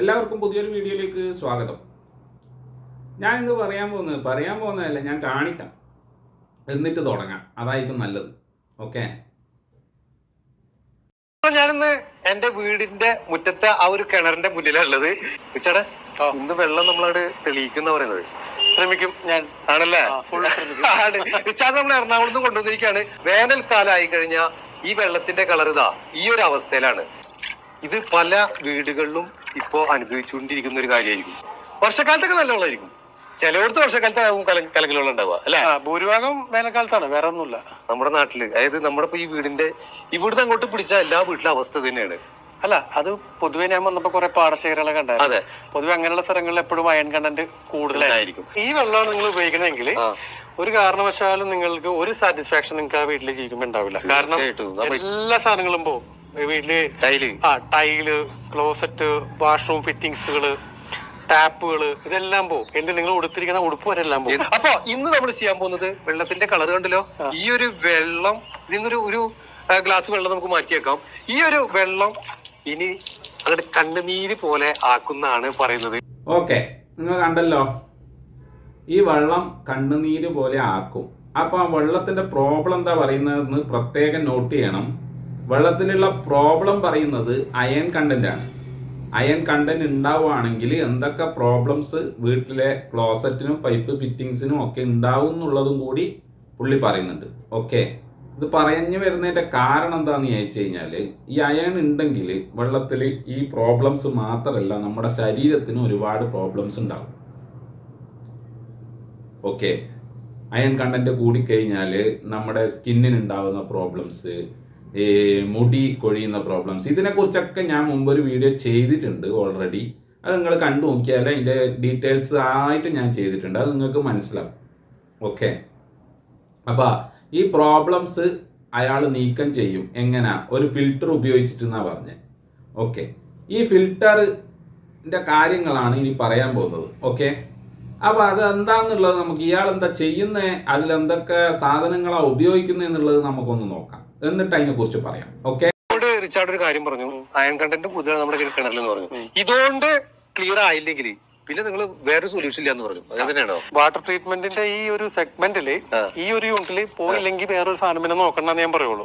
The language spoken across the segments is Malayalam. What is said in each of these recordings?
എല്ലാവർക്കും പുതിയൊരു വീഡിയോയിലേക്ക് സ്വാഗതം. ഞാൻ ഇന്ന് പറയാൻ പോകുന്നത് പറയാൻ പോകുന്നതല്ല ഞാൻ കാണിക്കാം. എന്നിട്ട് തുടങ്ങാം. അതായിരിക്കും നല്ലത്. ഓക്കെ? ഞാനിന്ന് എന്റെ വീടിന്റെ മുറ്റത്തെ ആ ഒരു കിണറിന്റെ മുന്നിലുള്ളത്. ചേട്ടാ ഇന്ന് വെള്ളം നമ്മളവിടെ തെളിയിക്കുന്ന പറയുന്നത്. ശ്രമിക്കും ഞാൻ. ആണല്ലേ? ആണ്. നമ്മൾ എറണാകുളത്ത് നിന്ന് കൊണ്ടുവന്നിരിക്കുകയാണ് വേനൽക്കാലമായി കഴിഞ്ഞാൽ ഈ വെള്ളത്തിന്റെ കളർ ഇതാ ഈ ഒരു അവസ്ഥയിലാണ്. ഇത് പല വീടുകളിലും ഇപ്പോ അനുഭവിച്ചുകൊണ്ടിരിക്കുന്ന ഒരു കാര്യമായിരിക്കും. വർഷക്കാലത്തൊക്കെ നല്ല വെള്ളമായിരിക്കും ചിലയിടത്ത് വർഷക്കാലത്ത് കലങ്കൽ വെള്ളം ഉണ്ടാവുക അല്ലെ? ഭൂരിഭാഗം വേനൽക്കാലത്താണ് വേറെ ഒന്നുമില്ല നമ്മുടെ നാട്ടിൽ അതായത് നമ്മുടെ ഈ വീടിന്റെ ഇവിടുന്ന് അങ്ങോട്ട് പിടിച്ച എല്ലാ വീട്ടിലെ അവസ്ഥ തന്നെയാണ്. അല്ല അത് പൊതുവെ ഞാൻ വന്നപ്പോ കുറെ പാടശേഖരങ്ങളൊക്കെ ഉണ്ടായിരുന്നു. അതെ. പൊതുവെ അങ്ങനെയുള്ള സ്ഥലങ്ങളിൽ എപ്പോഴും അയൺ കണ്ടന്റ് കൂടുതലായിരിക്കും. ഈ വെള്ളമാണ് നിങ്ങൾ ഉപയോഗിക്കണമെങ്കിൽ ഒരു കാരണവശാലും നിങ്ങൾക്ക് ഒരു സാറ്റിസ്ഫാക്ഷൻ നിങ്ങൾക്ക് ആ വീട്ടിൽ ജീവിക്കുമ്പോൾ ഉണ്ടാവില്ല. കാരണം എല്ലാ സാധനങ്ങളും പോകും വീട്ടിൽ ടൈൽ. ആ ടൈൽ ക്ലോസറ്റ് വാഷ്റൂം ഫിറ്റിങ്സുകൾ ടാപ്പുകൾ ഇതെല്ലാം പോകും എന്ത് നിങ്ങൾ ഉടുത്തിരിക്കുന്ന ഉടുപ്പ് വരെ എല്ലാം പോകും അപ്പൊ ഇന്ന് നമ്മൾ ചെയ്യാൻ പോകുന്നത് വെള്ളത്തിന്റെ കളർ കണ്ടല്ലോ? ഈ ഒരു വെള്ളം ഇതിന്നൊരു ഒരു ഗ്ലാസ് വെള്ളം നമുക്ക് മാറ്റിയേക്കാം. ഈ ഒരു വെള്ളം ഇനി അങ്ങോട്ട് കണ്ണുനീര് പോലെ ആക്കുന്നാണ് പറയുന്നത്. ഓക്കെ നിങ്ങൾ കണ്ടല്ലോ. ഈ വെള്ളം കണ്ണുനീര് പോലെ ആക്കും. അപ്പൊ ആ വെള്ളത്തിന്റെ പ്രോബ്ലം എന്താ പറയുന്നതെന്ന് പ്രത്യേകം നോട്ട് ചെയ്യണം. വെള്ളത്തിലുള്ള പ്രോബ്ലം പറയുന്നത് അയൺ കണ്ടന്റ് ആണ്. അയൺ കണ്ടന്റ് ഉണ്ടാവുകയാണെങ്കിൽ എന്തൊക്കെ പ്രോബ്ലംസ് വീട്ടിലെ ക്ലോസറ്റിനും പൈപ്പ് ഫിറ്റിങ്സിനും ഒക്കെ ഉണ്ടാവും എന്നുള്ളതും കൂടി പുള്ളി പറയുന്നുണ്ട്. ഓക്കെ ഇത് പറഞ്ഞു വരുന്നതിന്റെ കാരണം എന്താണെന്ന് ചോദിച്ചു കഴിഞ്ഞാൽ ഈ അയൺ ഉണ്ടെങ്കിൽ വെള്ളത്തിൽ ഈ പ്രോബ്ലംസ് മാത്രമല്ല നമ്മുടെ ശരീരത്തിന് ഒരുപാട് പ്രോബ്ലംസ് ഉണ്ടാവും. ഓക്കെ അയൺ കണ്ടന്റ് കൂടിക്കഴിഞ്ഞാൽ നമ്മുടെ സ്കിന്നിന് ഉണ്ടാകുന്ന പ്രോബ്ലംസ് മുടി കൊഴിയുന്ന പ്രോബ്ലംസ് ഇതിനെക്കുറിച്ചൊക്കെ ഞാൻ മുമ്പ് ഒരു വീഡിയോ ചെയ്തിട്ടുണ്ട് ഓൾറെഡി അത് നിങ്ങൾ കണ്ടു നോക്കിയാൽ അതിന്റെ ഡീറ്റെയിൽസ് ആയിട്ട് ഞാൻ ചെയ്തിട്ടുണ്ട്. അത് നിങ്ങൾക്ക് മനസ്സിലാവും. ഓക്കെ അപ്പോൾ ഈ പ്രോബ്ലംസ് അയാൾ നീക്കം ചെയ്യും. എങ്ങനെ? ഒരു ഫിൽറ്റർ ഉപയോഗിച്ചിട്ടെന്നാണ് പറഞ്ഞത് ഓക്കെ ഈ ഫിൽറ്ററിന്റെ കാര്യങ്ങളാണ് ഇനി പറയാൻ പോകുന്നത്. ഓക്കെ അപ്പോൾ അത് എന്താണെന്നുള്ളത് നമുക്ക് ഇയാൾ എന്താ ചെയ്യുന്നത് അതിലെന്തൊക്കെ സാധനങ്ങളാണ് ഉപയോഗിക്കുന്നത് എന്നുള്ളത് നമുക്കൊന്ന് നോക്കാം. എന്നിട്ട് അതിനെക്കുറിച്ച് പറയാം. ഓക്കെ റിച്ചാർഡ് ഒരു കാര്യം പറഞ്ഞു. അയൺ കണ്ടന്റ് കൂടുതലാണ് നമ്മുടെ കിണറിൽ എന്ന് പറഞ്ഞു. ഇതുകൊണ്ട് ക്ലിയർ ആയില്ലെങ്കിൽ പിന്നെ നിങ്ങൾ വേറെ സൊല്യൂഷൻ ഇല്ല എന്ന് പറഞ്ഞു അങ്ങനെ വാട്ടർ ട്രീറ്റ്മെന്റിന്റെ ഈ ഒരു സെഗ്മെന്റിൽ ഈ ഒരു യൂണിറ്റിൽ പോയില്ലെങ്കിൽ വേറൊരു സാധനം പിന്നെ നോക്കണ്ടെന്ന് ഞാൻ പറയുള്ളൂ.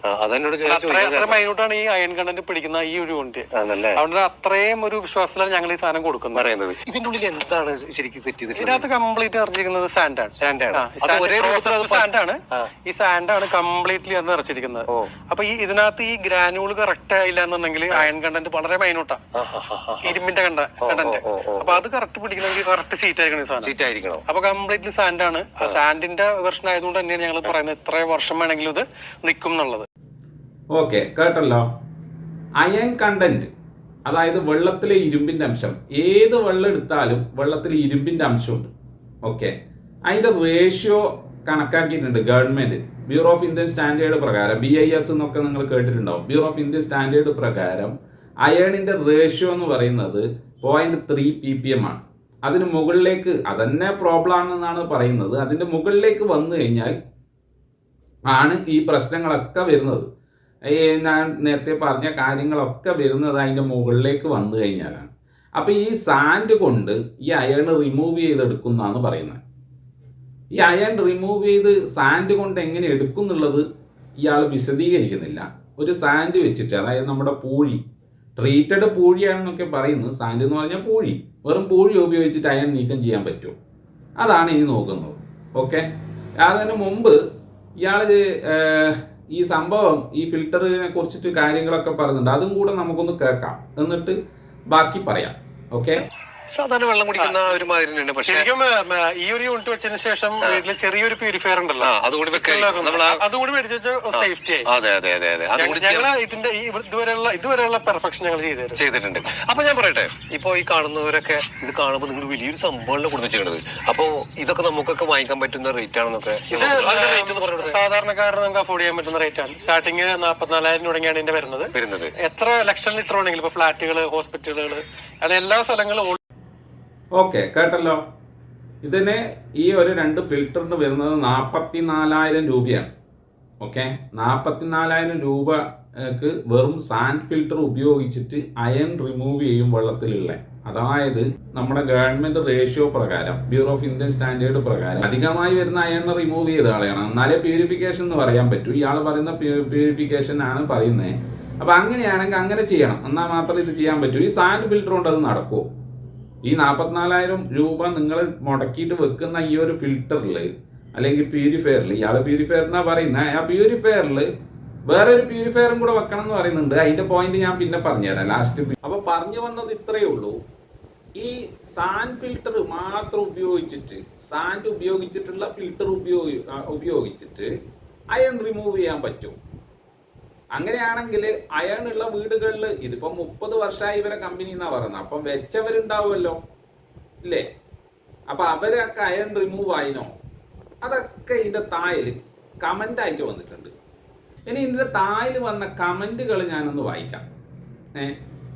അത്ര മൈന്യൂട്ടാണ് ഈ അയൺ കണ്ടന്റ് പിടിക്കുന്ന ഈ ഒരു യൂണിറ്റ് അതുകൊണ്ട് അത്രയും ഒരു വിശ്വാസത്തിലാണ് ഞങ്ങൾ ഈ സാധനം കൊടുക്കുന്നത്. പറയുന്നത്. ഇതിന്റെ ഉള്ളിൽ എന്താണ് ശരിക്കും സെറ്റ് ചെയ്തിട്ടുള്ളത്? ഇതിനകത്ത് കംപ്ലീറ്റ് നിറച്ചിരിക്കുന്നത് സാൻഡ് ആണ്. സാൻഡ് ആണ്. ഈ അത് ഒരേ processed രൂപത്തിൽ ആണ്. ഈ സാൻഡ് ആണ് കംപ്ലീറ്റ്ലി അത് നിറച്ചിരിക്കുന്നത് അപ്പൊ ഈ ഇതിനകത്ത് ഈ ഗ്രാനുകൾ കറക്റ്റ് ആയില്ല എന്നുണ്ടെങ്കിൽ അയൺ കണ്ടന്റ് വളരെ മൈന്യൂട്ടാ ആ, ആ, ആ, ആ. ഇരുമ്പിന്റെ കണ്ട കണ്ടന്റ്. അപ്പൊ അത് കറക്റ്റ് പിടിക്കണമെങ്കിൽ കറക്റ്റ് സീറ്റ് ആയിരിക്കണം ഈ സാധനം. സീറ്റ് ആയിരിക്കണം? അപ്പൊ കംപ്ലീറ്റ്ലി സാൻഡ് ആണ്. സാൻഡിന്റെ വെർഷൻ ആയതുകൊണ്ട് തന്നെയാണ് ഞങ്ങൾ പറയുന്നത് എത്ര വർഷം വേണമെങ്കിലും ഇത് നിൽക്കും എന്നുള്ളത്. ഓക്കെ കേട്ടല്ലോ. അയൺ കണ്ടന്റ് അതായത് വെള്ളത്തിലെ ഇരുമ്പിന്റെ അംശം. ഏത് വെള്ളം എടുത്താലും വെള്ളത്തിൽ ഇരുമ്പിന്റെ അംശമുണ്ട്. ഓക്കെ അതിന്റെ റേഷ്യോ കണക്കാക്കിയിട്ടുണ്ട് government bureau of Indian standard പ്രകാരം ബി ഐ എസ് എന്നൊക്കെ നിങ്ങൾ കേട്ടിട്ടുണ്ടാവും. ബ്യൂറോ ഓഫ് ഇന്ത്യൻ സ്റ്റാൻഡേർഡ് പ്രകാരം അയണിന്റെ റേഷ്യോ എന്ന് പറയുന്നത് point three P P M ആണ്. അതിന് മുകളിലേക്ക് അതന്നെ പ്രോബ്ലം ആണെന്നാണ് പറയുന്നത്. അതിന്റെ മുകളിലേക്ക് വന്നു കഴിഞ്ഞാൽ ആണ് ഈ പ്രശ്നങ്ങളൊക്കെ വരുന്നത്. ഞാൻ നേരത്തെ പറഞ്ഞ കാര്യങ്ങളൊക്കെ വരുന്നത് അതിന്റെ മുകളിലേക്ക് വന്നു കഴിഞ്ഞാലാണ്. അപ്പോൾ ഈ സാൻഡ് കൊണ്ട് ഈ അയൺ റിമൂവ് ചെയ്തെടുക്കുന്നതാണ് പറയുന്നത്. ഈ അയൺ റിമൂവ് ചെയ്ത് സാൻഡ് കൊണ്ട് എങ്ങനെ എടുക്കും എന്നുള്ളത് ഇയാൾ വിശദീകരിക്കുന്നില്ല. ഒരു സാൻഡ് വെച്ചിട്ട് അതായത് നമ്മുടെ പൂഴി ട്രീറ്റഡ് പൂഴിയാണെന്നൊക്കെ പറയുന്നു. സാൻഡ് എന്ന് പറഞ്ഞാൽ പൂഴി. വെറും പൂഴി ഉപയോഗിച്ചിട്ട് അയൺ നീക്കം ചെയ്യാൻ പറ്റുമോ അതാണ് ഇനി നോക്കുന്നത്. ഓക്കെ അതിന് മുമ്പ് ഇയാൾ ഈ സംഭവം ഈ ഫിൽറ്ററിനെ കുറിച്ചിട്ട് കാര്യങ്ങളൊക്കെ പറയുന്നുണ്ട്. അതും കൂടെ നമുക്കൊന്ന് കേൾക്കാം. എന്നിട്ട് ബാക്കി പറയാം. ഓക്കെ സാധാരണ വെള്ളം കുടിക്കുന്ന ഒരു മാതിരി തന്നെയാണ് പക്ഷേ ശരിക്കും ഈ ഒരു യൂണിറ്റ് വെച്ചതിന് ശേഷം വീട്ടിൽ ചെറിയൊരു പ്യൂരിഫയർ ഉണ്ടല്ലോ. അതുകൂടി അതുകൂടി മേടിച്ച് വെച്ചാൽ സേഫ്റ്റി ആയി അതെ അതെ അതെ അതെ. ഞങ്ങൾ ഇതിന്റെ ഇതുവരെയുള്ള ഇതുവരെയുള്ള പെർഫെക്ഷൻ ഞങ്ങൾ ചെയ്തു ചെയ്തിട്ടുണ്ട്. അപ്പൊ ഞാൻ പറയട്ടെ ഇപ്പൊ ഈ കാണുന്നവരൊക്കെ ഇത് കാണുമ്പോൾ നിങ്ങൾ വലിയൊരു സംഭവമാണ് കൊടുത്ത് ചെയ്യണത് അപ്പൊ ഇതൊക്കെ നമുക്കൊക്കെ വാങ്ങിക്കാൻ പറ്റുന്ന റേറ്റ് ആണെന്നൊക്കെ. സാധാരണക്കാരന് നമുക്ക് അഫോർഡ് ചെയ്യാൻ പറ്റുന്ന റേറ്റ് ആണ്. സ്റ്റാർട്ടിങ് നാല്പത്തിനാലായിരം തുടങ്ങിയാണ് ഇതിന്റെ വരുന്നത്. വരുന്നത്. എത്ര ലക്ഷം ലിറ്റർ ആണെങ്കിലും ഇപ്പൊ ഫ്ലാറ്റുകൾ ഹോസ്പിറ്റലുകൾ അങ്ങനെ എല്ലാ സ്ഥലങ്ങളും ഓക്കെ കേട്ടല്ലോ. ഇതിന് ഈ ഒരു രണ്ട് ഫിൽറ്ററിന് വരുന്നത് നാൽപ്പത്തി നാലായിരം രൂപയാണ്. ഓക്കെ നാൽപ്പത്തി നാലായിരം രൂപക്ക് വെറും സാൻഡ് ഫിൽറ്റർ ഉപയോഗിച്ചിട്ട് അയൺ റിമൂവ് ചെയ്യും വെള്ളത്തിലുള്ള. അതായത് നമ്മുടെ ഗവൺമെന്റ് റേഷ്യോ പ്രകാരം ബ്യൂറോ ഓഫ് ഇന്ത്യൻ സ്റ്റാൻഡേർഡ് പ്രകാരം അധികമായി വരുന്ന അയൺ റിമൂവ് ചെയ്ത ആളെയാണ്. എന്നാലേ പ്യൂരിഫിക്കേഷൻ എന്ന് പറയാൻ പറ്റൂ. ഇയാൾ പറയുന്ന പ്യൂരിഫിക്കേഷൻ ആണ് പറയുന്നത്. അപ്പൊ അങ്ങനെയാണെങ്കിൽ അങ്ങനെ ചെയ്യണം. എന്നാൽ മാത്രമേ ഇത് ചെയ്യാൻ പറ്റൂ. ഈ സാൻഡ് ഫിൽറ്റർ കൊണ്ട് അത് നടക്കുമോ ഈ നാൽപ്പത്തിനാലായിരം രൂപ നിങ്ങൾ മുടക്കിയിട്ട് വെക്കുന്ന ഈ ഒരു ഫിൽറ്ററിൽ അല്ലെങ്കിൽ പ്യൂരിഫയറിൽ ഇയാൾ പ്യൂരിഫയർ എന്നാ പറയുന്നത് ആ പ്യൂരിഫയറിൽ വേറെ ഒരു പ്യൂരിഫയറും കൂടെ വെക്കണം എന്ന് പറയുന്നുണ്ട്. അതിന്റെ പോയിന്റ് ഞാൻ പിന്നെ പറഞ്ഞുതരാം ലാസ്റ്റ് അപ്പൊ പറഞ്ഞു വന്നത് ഇത്രയേ ഉള്ളൂ. ഈ സാൻഡ് ഫിൽറ്റർ മാത്രം ഉപയോഗിച്ചിട്ട് സാൻഡ് ഉപയോഗിച്ചിട്ടുള്ള ഫിൽറ്റർ ഉപയോഗി ഉപയോഗിച്ചിട്ട് അയൺ റിമൂവ് ചെയ്യാൻ പറ്റും. അങ്ങനെയാണെങ്കിൽ അയാളുള്ള വീടുകളിൽ ഇതിപ്പോ മുപ്പത് വർഷമായി ഇവരെ കമ്പനി എന്നാ പറയുന്നത്. അപ്പം വെച്ചവരുണ്ടാവുമല്ലോ. ഇല്ലേ? അപ്പൊ അവരൊക്കെ അയൺ റിമൂവ് ആയിനോ? അതൊക്കെ ഇതിന്റെ താഴിൽ കമന്റ് ആയിട്ട് വന്നിട്ടുണ്ട്. ഇനി ഇതിന്റെ താഴിൽ വന്ന കമന്റുകൾ ഞാനൊന്ന് വായിക്കാം. ഏ?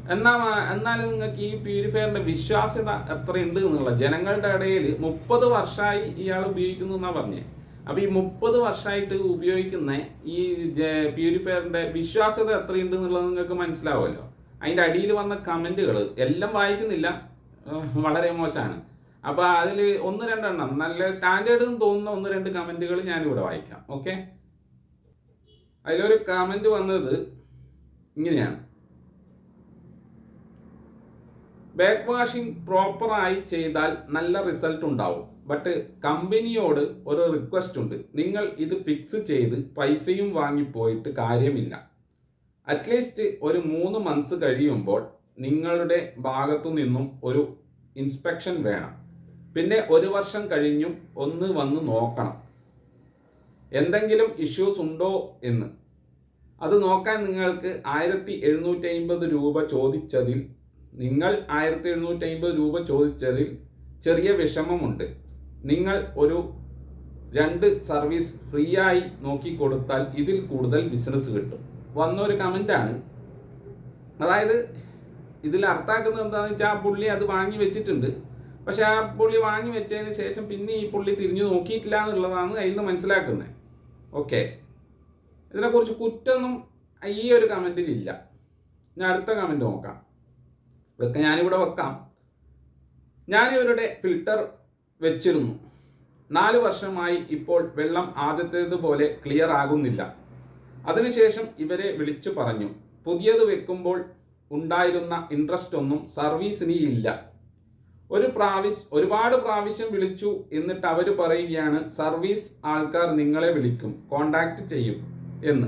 എന്നാ എന്നാലും നിങ്ങൾക്ക് ഈ പ്യൂരിഫയറിന്റെ വിശ്വാസ്യത എത്രയുണ്ട് എന്നുള്ള ജനങ്ങളുടെ ഇടയിൽ മുപ്പത് വർഷമായി ഇയാൾ ഉപയോഗിക്കുന്നു എന്നാ പറഞ്ഞേ. അപ്പൊ ഈ മുപ്പത് വർഷമായിട്ട് ഉപയോഗിക്കുന്ന ഈ പ്യൂരിഫയറിന്റെ വിശ്വാസ്യത എത്രയുണ്ട് എന്നുള്ളത് നിങ്ങൾക്ക് മനസ്സിലാവുമല്ലോ. അതിന്റെ അടിയിൽ വന്ന കമന്റുകൾ എല്ലാം വായിക്കുന്നില്ല. വളരെ മോശമാണ്. അപ്പോൾ അതിൽ ഒന്ന് രണ്ടെണ്ണം. നല്ല സ്റ്റാൻഡേർഡ് എന്ന് തോന്നുന്ന ഒന്ന് രണ്ട് കമന്റുകൾ ഞാനിവിടെ വായിക്കാം. ഓക്കെ? അതിലൊരു കമന്റ് വന്നത് ഇങ്ങനെയാണ്. ബാക്ക് വാഷിംഗ് പ്രോപ്പറായി ചെയ്താൽ നല്ല റിസൾട്ട് ഉണ്ടാവും. ബട്ട് കമ്പനിയോട് ഒരു റിക്വസ്റ്റ് ഉണ്ട്. നിങ്ങൾ ഇത് ഫിക്സ് ചെയ്ത് പൈസയും വാങ്ങിപ്പോയിട്ട് കാര്യമില്ല. അറ്റ്ലീസ്റ്റ് ഒരു മൂന്ന് മന്ത്സ് കഴിയുമ്പോൾ നിങ്ങളുടെ ഭാഗത്തു നിന്നും ഒരു ഇൻസ്പെക്ഷൻ വേണം. പിന്നെ ഒരു വർഷം കഴിഞ്ഞും ഒന്ന് വന്ന് നോക്കണം. എന്തെങ്കിലും ഇഷ്യൂസ് ഉണ്ടോ എന്ന്. അത് നോക്കാൻ നിങ്ങൾക്ക് ആയിരത്തി എഴുന്നൂറ്റി അമ്പത് രൂപ ചോദിച്ചതിൽ നിങ്ങൾ ആയിരത്തി എഴുന്നൂറ്റി അമ്പത് രൂപ ചോദിച്ചതിൽ ചെറിയ വിഷമമുണ്ട്. നിങ്ങൾ ഒരു രണ്ട് സർവീസ് ഫ്രീ ആയി നോക്കിക്കൊടുത്താൽ ഇതിൽ കൂടുതൽ ബിസിനസ് കിട്ടും. വന്നൊരു കമന്റാണ് അതായത് ഇതിൽ അർത്ഥാക്കുന്നത് എന്താണെന്ന് വെച്ചാൽ ആ പുള്ളി അത് വാങ്ങി വെച്ചിട്ടുണ്ട്. പക്ഷേ ആ പുള്ളി വാങ്ങി വെച്ചതിന് ശേഷം പിന്നെ ഈ പുള്ളി തിരിഞ്ഞു നോക്കിയിട്ടില്ല എന്നുള്ളതാണ് അതിൽ നിന്ന് മനസ്സിലാക്കുന്നത്. ഓക്കെ. ഇതിനെക്കുറിച്ച് കുറ്റൊന്നും ഈ ഒരു കമന്റിലില്ല ഞാൻ അടുത്ത കമന്റ് നോക്കാം. ഇതൊക്കെ ഞാനിവിടെ വെക്കാം. ഞാൻ ഇവരുടെ ഫിൽട്ടർ വെച്ചിരുന്നു. നാല് വർഷമായി ഇപ്പോൾ വെള്ളം ആദ്യത്തേതുപോലെ ക്ലിയർ ആകുന്നില്ല. അതിനുശേഷം ഇവരെ വിളിച്ചു പറഞ്ഞു. പുതിയത് വെക്കുമ്പോൾ ഉണ്ടായിരുന്ന ഇൻട്രസ്റ്റ് ഒന്നും സർവീസിന് ഇല്ല. ഒരു പ്രാവശ്യം ഒരുപാട് പ്രാവശ്യം വിളിച്ചു എന്നിട്ട് അവർ പറയുകയാണ് സർവീസ് ആൾക്കാർ നിങ്ങളെ വിളിക്കും കോണ്ടാക്ട് ചെയ്യും എന്ന്.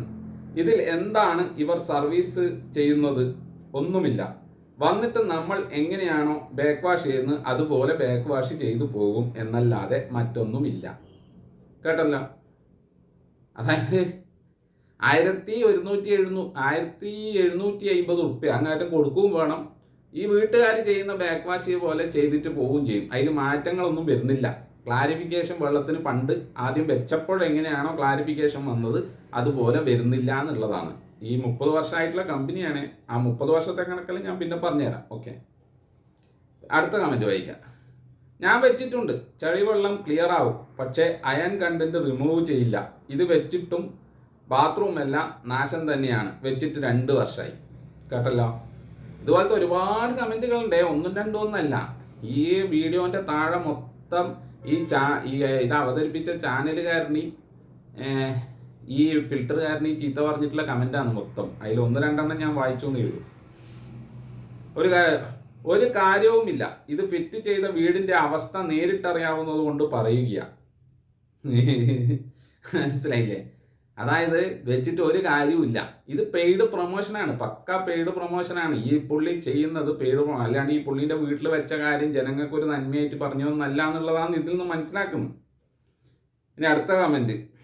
ഇതിൽ എന്താണ് ഇവർ സർവീസ് ചെയ്യുന്നത്? ഒന്നുമില്ല. വന്നിട്ട് നമ്മൾ എങ്ങനെയാണോ ബാക്ക് വാഷ് ചെയ്യുന്നത് അതുപോലെ ബാക്ക് വാഷ് ചെയ്തു പോകും എന്നല്ലാതെ മറ്റൊന്നുമില്ല. കേട്ടല്ലോ? അതായത് ആയിരത്തി ഒരുന്നൂറ്റി എഴുന്നൂ ആയിരത്തി എഴുന്നൂറ്റി അമ്പത് ഉറുപ്പ്യ അങ്ങനെ കൊടുക്കുകയും വേണം. ഈ വീട്ടുകാർ ചെയ്യുന്ന ബാക്ക് വാഷ് പോലെ ചെയ്തിട്ട് പോവുകയും ചെയ്യും. അതിൽ മാറ്റങ്ങളൊന്നും വരുന്നില്ല. ക്ലാരിഫിക്കേഷൻ വെള്ളത്തിന് പണ്ട് ആദ്യം വെച്ചപ്പോൾ എങ്ങനെയാണോ ക്ലാരിഫിക്കേഷൻ വന്നത് അതുപോലെ വരുന്നില്ല എന്നുള്ളതാണ്. ഈ മുപ്പത് വർഷമായിട്ടുള്ള കമ്പനിയാണ്. ആ മുപ്പത് വർഷത്തെ കണക്കിൽ ഞാൻ പിന്നെ പറഞ്ഞുതരാം. ഓക്കെ അടുത്ത കമന്റ് വായിക്കാം. ഞാൻ വെച്ചിട്ടുണ്ട്. ചളിവെള്ളം ക്ലിയർ ആവും. പക്ഷേ അയൺ കണ്ടന്റ് റിമൂവ് ചെയ്യില്ല. ഇത് വെച്ചിട്ടും ബാത്റൂം എല്ലാം നാശം തന്നെയാണ്. വെച്ചിട്ട് രണ്ട് വർഷമായി കേട്ടല്ലോ? ഇതുപോലത്തെ ഒരുപാട് കമന്റുകളുണ്ട് ഒന്നും രണ്ടും ഒന്നല്ല ഈ വീഡിയോന്റെ താഴെ മൊത്തം ഈ ചാ ഈ ഇത് അവതരിപ്പിച്ച ചാനലുകാരനി ഈ ഫിൽറ്ററുകാരനി ചീത്ത പറഞ്ഞിട്ടുള്ള കമന്റാണ് മൊത്തം. അതിൽ ഒന്ന് രണ്ടെണ്ണം ഞാൻ വായിച്ചു എന്നേ ഉള്ളൂ. ഒരു ഒരു കാര്യവുമില്ല. ഇത് ഫിറ്റ് ചെയ്ത വീടിന്റെ അവസ്ഥ നേരിട്ടറിയാവുന്നത് കൊണ്ട് പറയുക മനസ്സിലായില്ലേ? അതായത് വെച്ചിട്ട് ഒരു കാര്യവുമില്ല. ഇത് പെയ്ഡ് പ്രൊമോഷനാണ് പക്ക പെയ്ഡ് പ്രൊമോഷനാണ് ഈ പുള്ളി ചെയ്യുന്നത് പെയ്ഡ് അല്ലാണ്ട് ഈ പുള്ളിന്റെ വീട്ടിൽ വെച്ച കാര്യം ജനങ്ങൾക്ക് ഒരു നന്മയായിട്ട് പറഞ്ഞതൊന്നല്ല എന്നുള്ളതാണ് ഇതിൽ നിന്ന് മനസ്സിലാക്കുന്നത്. ഇനി അടുത്ത കമന്റ്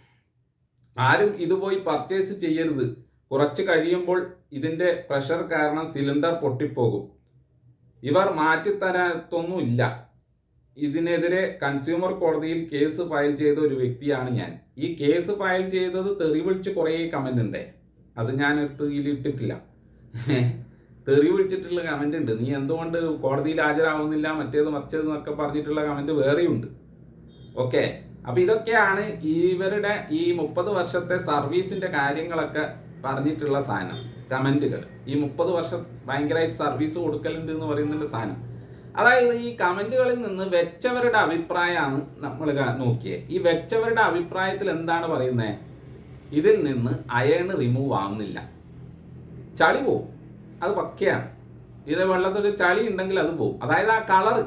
ആരും ഇത് പോയി പർച്ചേസ് ചെയ്യരുത്. കുറച്ച് കഴിയുമ്പോൾ ഇതിന്റെ പ്രഷർ കാരണം സിലിണ്ടർ പൊട്ടിപ്പോകും. ഇവർ മാറ്റിത്തരാത്തൊന്നുമില്ല. ഇതിനെതിരെ കൺസ്യൂമർ കോടതിയിൽ കേസ് ഫയൽ ചെയ്ത ഒരു വ്യക്തിയാണ് ഞാൻ. ഈ കേസ് ഫയൽ ചെയ്തത് തെറി വിളിച്ച് കുറേ കമന്റ് ഉണ്ട്. അത് ഞാൻ എടുത്ത് ഇട്ടിട്ടില്ല. തെറി വിളിച്ചിട്ടുള്ള കമന്റ് ഉണ്ട്. നീ എന്തുകൊണ്ട് കോടതിയിൽ ഹാജരാകുന്നില്ല മറ്റേത് മറിച്ചത് എന്നൊക്കെ പറഞ്ഞിട്ടുള്ള കമന്റ് വേറെയുണ്ട്. ഓക്കെ അപ്പൊ ഇതൊക്കെയാണ് ഇവരുടെ ഈ മുപ്പത് വർഷത്തെ സർവീസിന്റെ കാര്യങ്ങളൊക്കെ പറഞ്ഞിട്ടുള്ള സാധനം കമന്റുകൾ. ഈ മുപ്പത് വർഷം ഭയങ്കരമായിട്ട് സർവീസ് കൊടുക്കലുണ്ട് എന്ന് പറയുന്നുണ്ട് സാധനം. അതായത് ഈ കമന്റുകളിൽ നിന്ന് വെച്ചവരുടെ അഭിപ്രായമാണ് നമ്മൾ നോക്കിയത് ഈ വെച്ചവരുടെ അഭിപ്രായത്തിൽ എന്താണ് പറയുന്നത് ഇതിൽ നിന്ന് അയേണ് റിമൂവ് ആവുന്നില്ല. ചളി പോവും. അത് പക്കയാണ്. ഇതിലെ വെള്ളത്തിൽ ചളി ഉണ്ടെങ്കിൽ അത് പോവും. അതായത് ആ കളറ്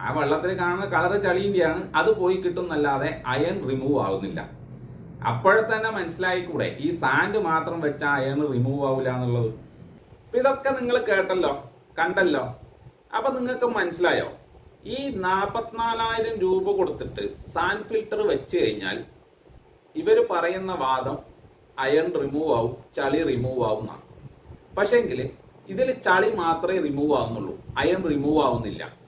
ആ വെള്ളത്തിൽ കാണുന്ന കളറ് ചളീന്റെയാണ് അത് പോയി കിട്ടുന്നല്ലാതെ അയൺ റിമൂവ് ആവുന്നില്ല. അപ്പോഴത്തന്നെ മനസ്സിലായിക്കൂടെ ഈ സാൻഡ് മാത്രം വെച്ച അയൺ റിമൂവ് ആവില്ല എന്നുള്ളത്. അപ്പം ഇതൊക്കെ നിങ്ങൾ കേട്ടല്ലോ കണ്ടല്ലോ. അപ്പൊ നിങ്ങൾക്ക് മനസ്സിലായോ? ഈ നാൽപ്പത്തിനാലായിരം രൂപ കൊടുത്തിട്ട് സാൻഡ് ഫിൽറ്റർ വെച്ച് കഴിഞ്ഞാൽ ഇവർ പറയുന്ന വാദം അയൺ റിമൂവ് ആവും ചളി റിമൂവ് ആവുന്നതാണ് പക്ഷേങ്കിൽ ഇതിൽ ചളി മാത്രമേ റിമൂവ് ആവുന്നുള്ളൂ. അയൺ റിമൂവ് ആവുന്നില്ല.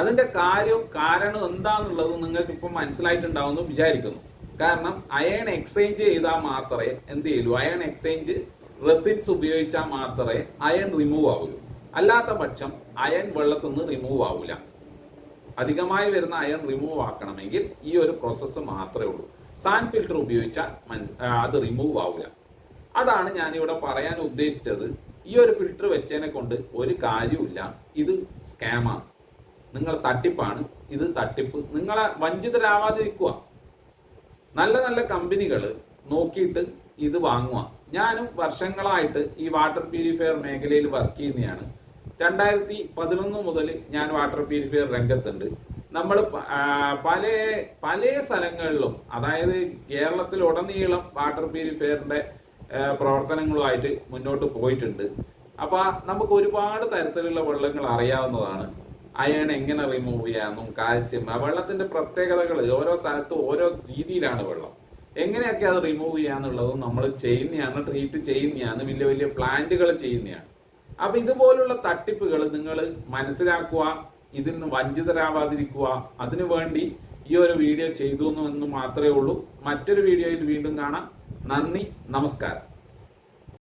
അതിന്റെ കാര്യം കാരണം എന്താണെന്നുള്ളത് നിങ്ങൾക്ക് ഇപ്പം മനസ്സിലായിട്ടുണ്ടാവുമെന്ന് വിചാരിക്കുന്നു. കാരണം അയൺ എക്സ്ചേഞ്ച് ചെയ്താൽ മാത്രമേ എന്ത് ചെയ്യുള്ളൂ അയൺ എക്സ്ചേഞ്ച് റെസിറ്റ്സ് ഉപയോഗിച്ചാൽ മാത്രമേ അയൺ റിമൂവ് ആവുള്ളൂ. അല്ലാത്ത പക്ഷം അയൺ വെള്ളത്തിൽ നിന്ന് റിമൂവ് ആവില്ല അധികമായി വരുന്ന അയൺ റിമൂവ് ആക്കണമെങ്കിൽ ഈ ഒരു പ്രോസസ്സ് മാത്രമേ ഉള്ളൂ. സാൻ ഫിൽറ്റർ ഉപയോഗിച്ചാൽ അത് റിമൂവ് ആവില്ല അതാണ് ഞാനിവിടെ പറയാൻ ഉദ്ദേശിച്ചത്. ഈ ഒരു ഫിൽറ്റർ വെച്ചതിനെ കൊണ്ട് ഒരു കാര്യമില്ല ഇത് സ്കാമാണ് നിങ്ങൾ തട്ടിപ്പാണ് ഇത് തട്ടിപ്പ്. നിങ്ങളെ വഞ്ചിതരാവാതിരിക്കുക. നല്ല നല്ല കമ്പനികൾ നോക്കിയിട്ട് ഇത് വാങ്ങുക. ഞാനും വർഷങ്ങളായിട്ട് ഈ വാട്ടർ പ്യൂരിഫയർ മേഖലയിൽ വർക്ക് ചെയ്യുന്നതാണ് രണ്ടായിരത്തി പതിനൊന്ന് മുതൽ ഞാൻ വാട്ടർ പ്യൂരിഫയർ രംഗത്തുണ്ട്. നമ്മൾ പല പല സ്ഥലങ്ങളിലും അതായത് കേരളത്തിലുടനീളം വാട്ടർ പ്യൂരിഫയറിന്റെ ആ, പ്രവർത്തനങ്ങളുമായിട്ട് മുന്നോട്ട് പോയിട്ടുണ്ട്. അപ്പോൾ നമുക്ക് ഒരുപാട് തരത്തിലുള്ള വെള്ളങ്ങൾ അറിയാവുന്നതാണ്. അയൺ എങ്ങനെ റിമൂവ് ചെയ്യാമെന്നും കാൽസ്യം ആ വെള്ളത്തിന്റെ പ്രത്യേകതകൾ ഓരോ സ്ഥലത്തും ഓരോ രീതിയിലാണ് വെള്ളം. എങ്ങനെയൊക്കെ അത് റിമൂവ് ചെയ്യാന്നുള്ളതും നമ്മൾ ചെയ്യുന്നതാണ് ട്രീറ്റ് ചെയ്യുന്നതാണ് വലിയ വലിയ പ്ലാന്റുകൾ ചെയ്യുന്നതാണ്. അപ്പൊ ഇതുപോലുള്ള തട്ടിപ്പുകൾ നിങ്ങൾ മനസ്സിലാക്കുക ഇതിൽ നിന്ന് വഞ്ചിതരാവാതിരിക്കുക അതിനു വേണ്ടി ഈ ഒരു വീഡിയോ ചെയ്തു എന്ന് മാത്രമേ ഉള്ളൂ. മറ്റൊരു വീഡിയോയിൽ വീണ്ടും കാണാം. നന്ദി നമസ്കാരം.